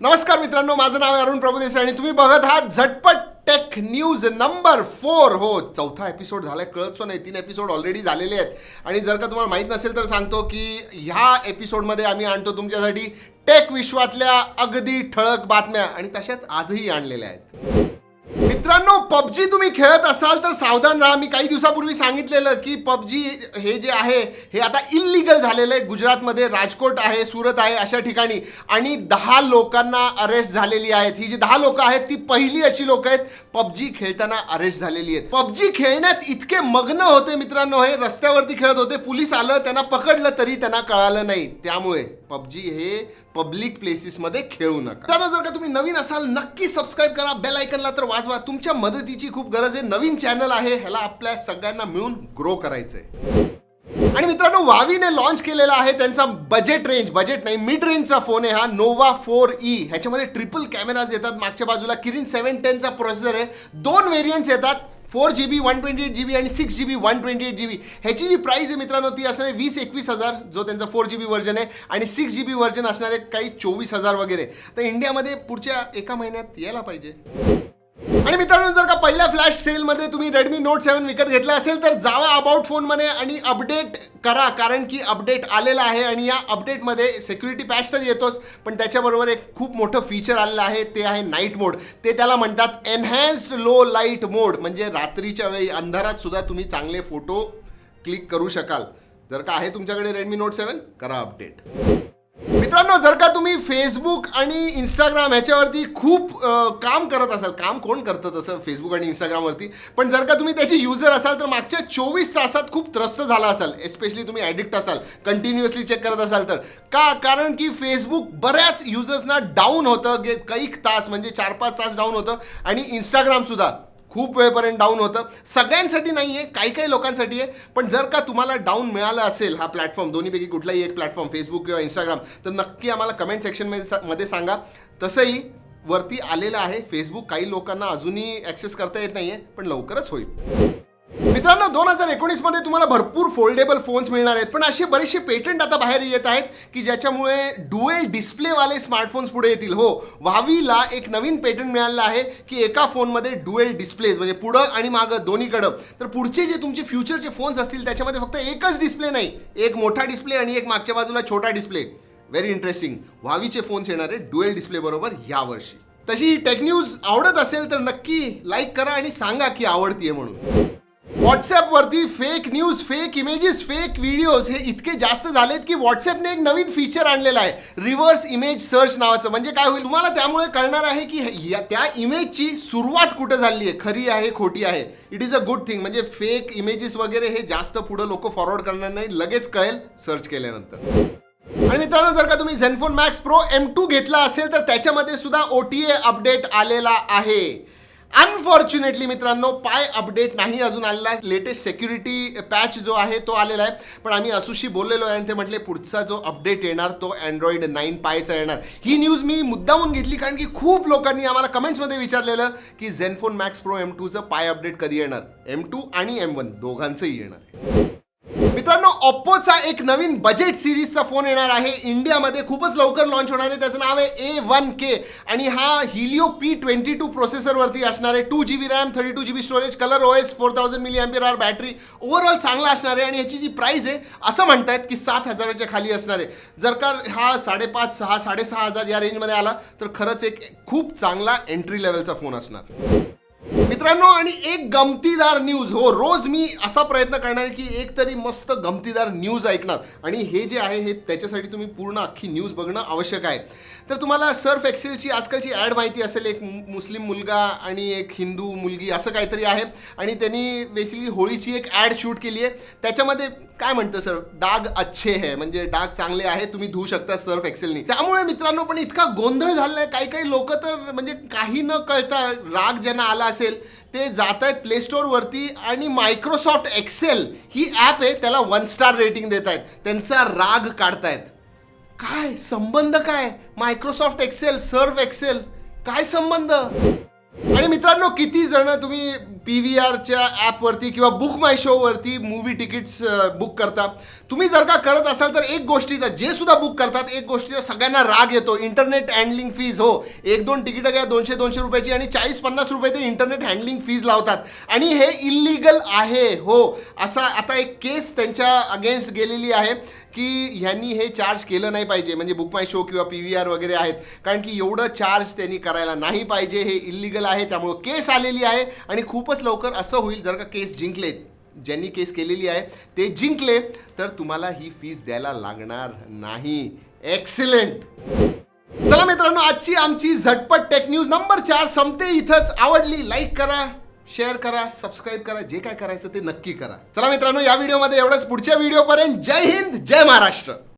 नमस्कार मित्रांनो माझं नाव आहे अरुण प्रभुदेसाई आणि तुम्ही बघत आहात झटपट टेक न्यूज नंबर फोर हो चौथा एपिसोड झालाय कळतसो नाही तीन एपिसोड ऑलरेडी झालेले आहेत. आणि जर का तुम्हाला माहीत नसेल तर सांगतो की ह्या एपिसोडमध्ये आम्ही आणतो तुमच्यासाठी टेक विश्वातल्या अगदी ठळक बातम्या. आणि तशाच आजही आणलेल्या आहेत. मित्रांनो पबजी तुम्ही खेळत असाल तर सावधान राहा. मी काही दिवसापूर्वी सांगितलेलं की पबजी हे जे आहे हे आता इल्लीगल झालेलं आहे. गुजरातमध्ये राजकोट आहे सुरत आहे अशा ठिकाणी. आणि दहा लोकांना अरेस्ट झालेली आहेत. ही जी दहा लोक आहेत ती पहिली अशी लोक आहेत पबजी खेळताना अरेस्ट झालेली आहेत. पबजी खेळण्यात इतके मग्न होते मित्रांनो हे रस्त्यावरती खेळत होते. पोलीस आलं त्यांना पकडलं तरी त्यांना कळालं नाही. त्यामुळे पबजी हे पब्लिक प्लेसेसमध्ये खेळू नका. त्याला जर का तुम्ही नवीन असाल नक्की सबस्क्राईब करा. बेल आयकनला तर वाजवा. तुमच्या मदतीची खूप गरज आहे. नवीन चॅनल आहे. ह्याला आपल्या सगळ्यांना मिळून ग्रो करायचंय. आणि मित्रांनो वावीने लॉन्च केलेला आहे त्यांचा बजेट रेंज बजेट नाही मिड रेंजचा फोन आहे हा. नोवा फोर ई ह्याच्यामध्ये ट्रिपल कॅमेराज येतात. मागच्या बाजूला किरीन सेव्हन टेनचा प्रोसेसर आहे. दोन व्हेरियंट्स येतात. Four G B one twenty eight G B आणि six G B one twenty eight G B ह्याची जी प्राईस आहे मित्रांनो ती असणार आहे वीस एकवीस हजार जो त्यांचा फोर जी बी व्हर्जन आहे. आणि सिक्स जी बी व्हर्जन असणार आहे काही चोवीस हजार वगैरे. तर इंडियामध्ये पुढच्या एका महिन्यात यायला पाहिजे. आणि मित्रांनो जर का पहिल्या फ्लॅश सेलमध्ये तुम्ही रेडमी नोट सेवन विकत घेतला असेल तर जावा अबाउट फोनमध्ये आणि अपडेट करा कारण की अपडेट आलेला आहे आणि या अपडेटमध्ये सिक्युरिटी पॅच तर येतोच पण त्याच्याबरोबर एक खूप मोठं फीचर आलेलं आहे ते आहे नाईट मोड ते त्याला म्हणतात एनहॅन्स्ड लो लाइट मोड म्हणजे रात्रीच्या वेळी अंधारात सुद्धा तुम्ही चांगले फोटो क्लिक करू शकाल. जर का आहे तुमच्याकडे रेडमी नोट सेवन करा अपडेट मित्रांनो जर का तुम्ही फेसबुक आणि इंस्टाग्राम ह्याच्यावरती खूप काम करत असाल काम कोण करतं तसं फेसबुक आणि इंस्टाग्रामवरती पण जर का तुम्ही त्याचे युजर असाल तर मागच्या चोवीस तासात खूप त्रस्त झाला असाल एस्पेशली तुम्ही ॲडिक्ट असाल कंटिन्युअसली चेक करत असाल तर. का? कारण की फेसबुक बऱ्याच युजर्सना डाऊन होतं गे कैक तास म्हणजे चार पाच तास डाऊन होतं आणि इंस्टाग्रामसुद्धा खूप वेळपर्यंत डाऊन होतं. सगळ्यांसाठी नाही आहे काही काही लोकांसाठी आहे. पण जर का तुम्हाला डाऊन मिळालं असेल हा प्लॅटफॉर्म दोन्हीपैकी कुठलाही एक प्लॅटफॉर्म फेसबुक किंवा इंस्टाग्राम तर नक्की आम्हाला कमेंट सेक्शनमध्ये सा- मध्ये सांगा. तसंही वरती आलेलं आहे. फेसबुक काही लोकांना अजूनही ॲक्सेस करता येत नाही आहे पण लवकरच होईल. मित्रांनो दोन हजार एकोणीसमध्ये तुम्हाला भरपूर फोल्डेबल फोन्स मिळणार आहेत पण असे बरेचसे पेटंट आता बाहेर येत आहेत की ज्याच्यामुळे डुएल डिस्प्लेवाले स्मार्टफोन्स पुढे येतील. हो वावीला एक नवीन पेटंट मिळालेलं आहे की एका फोनमध्ये डुएल डिस्प्लेज म्हणजे पुढं आणि मागं दोन्हीकडं. तर पुढचे जे तुमचे फ्युचरचे फोन्स असतील त्याच्यामध्ये फक्त एकच डिस्प्ले नाही एक मोठा डिस्प्ले आणि एक मागच्या बाजूला छोटा डिस्प्ले व्हेरी इंटरेस्टिंग व्हावीचे फोन्स येणार आहेत डुएल डिस्प्ले बरोबर यावर्षी तशी टेक न्यूज आवडत असेल तर नक्की लाईक करा आणि सांगा की आवडतीये म्हणून. व्हॉट्सॲपवरती fake news fake images fake videos हे इतके जास्त झालेत की व्हॉट्सॲपने एक नवीन फीचर आणलेलं आहे. रिव्हर्स इमेज सर्च नावाचं. म्हणजे काय होईल? तुम्हाला त्यामुळे कळणार आहे की या- त्या इमेजची सुरुवात कुठं झाली आहे? खरी आहे खोटी आहे? It is a good thing म्हणजे फेक इमेजेस वगैरे हे जास्त पुढं लोक फॉरवर्ड करणार नाही. लगेच कळेल सर्च केल्यानंतर. आणि मित्रांनो जर का तुम्ही Zenfone Max Pro M two घेतला असेल तर त्याच्यामध्ये सुद्धा ओ टी ए अपडेट आलेला आहे. अनफॉर्च्युनेटली मित्रांनो पाय अपडेट नाही अजून आलेला आहे. लेटेस्ट सेक्युरिटी पॅच जो आहे तो आलेला आहे. पण आम्ही असुशी बोललेलो आहे आणि ते म्हटले पुढचा जो अपडेट येणार तो अँड्रॉइड नाईन पायचा येणार. ही न्यूज मी मुद्दामून घेतली कारण की खूप लोकांनी आम्हाला कमेंट्समध्ये विचारलेलं की झेनफोन मॅक्स प्रो एम टूचं पाय अपडेट कधी येणार? एम टू आणि एम वन दोघांचंही येणार मित्रांनो ओप्पोचा एक नवीन बजेट सिरीजचा फोन येणार आहे. इंडियामध्ये खूपच लवकर लॉन्च होणार आहे. त्याचं नाव आहे ए वन के आणि हा हिलिओ पी ट्वेंटी टू प्रोसेसरवरती असणार आहे. Two G B RAM thirty two G B storage colour O S four thousand milli ampere hour battery overall चांगला असणार आहे. आणि ह्याची जी प्राईस आहे असं म्हणतायत की सात हजाराच्या खाली असणार आहे. जर का हा साडेपाच सहा साडेसहा हजार या रेंजमध्ये आला तर खरंच एक खूप चांगला एंट्री लेवलचा फोन असणार. मित्रांनो आणि एक गमतीदार न्यूज हो रोज मी असा प्रयत्न करणार की एक तरी मस्त गमतीदार न्यूज ऐकणार. आणि हे जे आहे हे त्याच्यासाठी तुम्ही पूर्ण अख्खी न्यूज बघणं आवश्यक आहे. तर तुम्हाला सर्फ एक्सेलची आजकालची ॲड माहिती असेल एक मुस्लिम मुलगा आणि एक हिंदू मुलगी असं काहीतरी आहे. आणि त्यांनी बेसिकली होळीची एक ॲड शूट केली आहे. त्याच्यामध्ये काय म्हणतं सर डाग अच्छे है म्हणजे डाग चांगले आहे तुम्ही धुवू शकता सर्फ एक्सेलनी त्यामुळे मित्रांनो पण इतका गोंधळ झालेला आहे काही काही लोक तर म्हणजे काही न कळता राग ज्यांना आला असेल ते जात आहेत प्ले स्टोअरवरती आणि मायक्रोसॉफ्ट एक्सेल ही ॲप आहे त्याला वन स्टार रेटिंग देत आहेत. त्यांचा राग काढतायत. काय संबंध काय? मायक्रोसॉफ्ट एक्सेल सर्व एक्सेल काय संबंध? आणि मित्रांनो किती जण तुम्ही पी व्ही आरच्या ॲपवरती किंवा बुक माय शोवरती मूवी तिकीट्स बुक करता? तुम्ही जर का करत असाल तर एक गोष्टीचा जे सुद्धा बुक करतात एक गोष्टीचा सगळ्यांना राग येतो. इंटरनेट हँडलिंग फीज हो. एक दोन तिकीटं घ्या दोनशे दोनशे रुपयाची आणि चाळीस पन्नास रुपये ते इंटरनेट हँडलिंग फीज लावतात. आणि हे इलिगल आहे हो. असा आता एक केस त्यांच्या अगेन्स्ट गेलेली आहे की ह्यांनी हे चार्ज केलं नाही पाहिजे. म्हणजे बुक माय शो किंवा पी व्ही आर वगैरे आहेत. कारण की एवढं चार्ज त्यांनी करायला नाही पाहिजे. हे इलिगल आहे. त्यामुळं केस आलेली आहे आणि खूपच लवकर असं होईल जर का केस जिंकले. ज्यांनी केस केलेली आहे ते जिंकले तर तुम्हाला ही फीस द्यायला लागणार नाही. एक्सिलेंट चला मित्रांनो आजची आमची झटपट टेक न्यूज नंबर चार संपते इथंच. आवडली लाईक करा शेअर करा सबस्क्राईब करा जे काय करायचं ते नक्की करा. चला मित्रांनो या व्हिडिओमध्ये एवढंच. पुढच्या व्हिडिओपर्यंत जय हिंद जय महाराष्ट्र.